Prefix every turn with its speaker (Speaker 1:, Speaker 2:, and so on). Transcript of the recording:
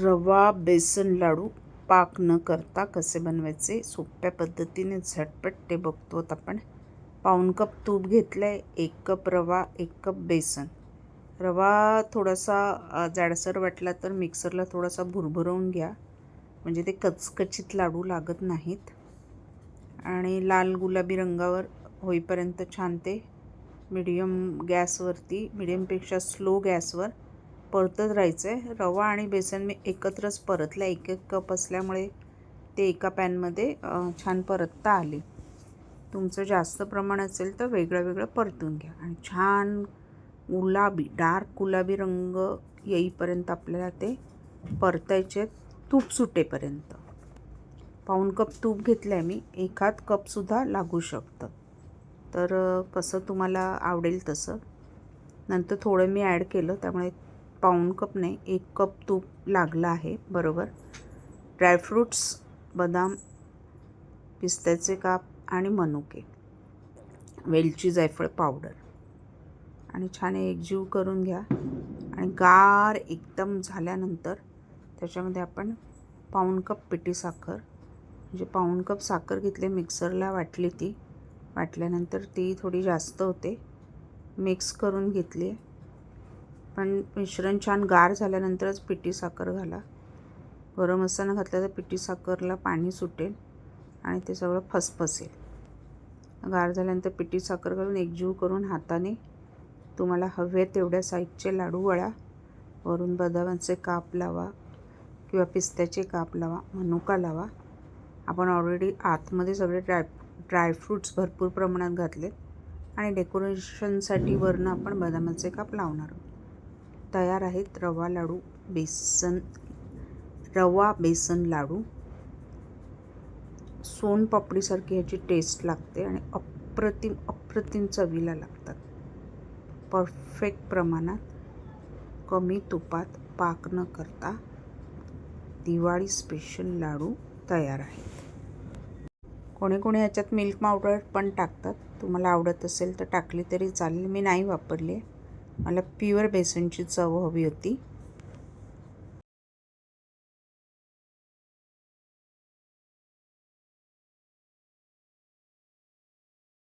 Speaker 1: रवा बेसन लाडू पाक न करता कसे बनवायचे सोप्या पद्धतीने झटपट ते बघतो आपण. पाऊण कप तूप घेतलं आहे एक कप रवा एक कप बेसन. रवा थोडासा जाडसर वाटला तर मिक्सरला थोडासा भुरभुरवून घ्या. म्हणजे ते कचकचीत लाडू लागत नाहीत. आणि लाल गुलाबी रंगावर होईपर्यंत छान ते मिडियम गॅसवरती मिडियमपेक्षा स्लो गॅसवर परतत राहायचं आहे रवा आणि बेसन मी एकत्रच परतलं एक एक कप असल्यामुळे ते एका पॅनमध्ये छान परतता आले. तुमचं जास्त प्रमाण असेल तर वेगळं वेगळं परतून घ्या. आणि छान गुलाबी डार्क गुलाबी रंग येईपर्यंत आपल्याला ते परतायचे तूप सुटेपर्यंत. पाऊण कप तूप घेतलं आहे मी. एखाद कपसुद्धा लागू शकतं. तर कसं तुम्हाला आवडेल तसं. नंतर थोडं मी ॲड केलं त्यामुळे पाऊण कप नाही एक कप तूप लागलं आहे बरोबर. ड्रायफ्रूट्स बदाम पिस्त्याचे काप आणि मनुके. वेलची जायफळ पावडर. आणि छान एकजीव करून घ्या. आणि गार एकदम झाल्यानंतर त्याच्यामध्ये आपण पाऊण कप पिठी साखर म्हणजे पाऊण कप साखर घेतली मिक्सरला वाटली ती. वाटल्यानंतर ती थोडी जास्त होते. मिक्स करून घेतली. पण मिश्रण छान गार झाल्यानंतरच पिठी साखर घाला. गरम असताना घातलं तर पिठी साखरला पाणी सुटेल आणि ते सगळं फसफसेल. गार झाल्यानंतर पिठी साखर घालून एकजीव करून हाताने तुम्हाला हवे तेवढ्या साईजचे लाडू वळा वरून बदामाचे काप लावा किंवा पिस्त्याचे काप लावा मनुका लावा. आपण ऑलरेडी आतमध्ये सगळे ड्राय ड्रायफ्रूट्स भरपूर प्रमाणात घातलेत आणि डेकोरेशनसाठी वरनं आपण बदामाचे काप लावणार आहोत. तयार आहेत. रवा लाडू बेसन रवा बेसन लाडू. सोनपापडीसारखी ह्याची टेस्ट लागते आणि अप्रतिम अप्रतिम चवीला लागतात. परफेक्ट प्रमाणात कमी तुपात पाक न करता दिवाळी स्पेशल लाडू तयार आहेत. कोणी कोणी ह्याच्यात मिल्क पावडर पण टाकतात. तुम्हाला आवडत असेल तर टाकली तरी चालेल. मी नाही वापरली. आहे मला प्युअर बेसनची चव हवी होती.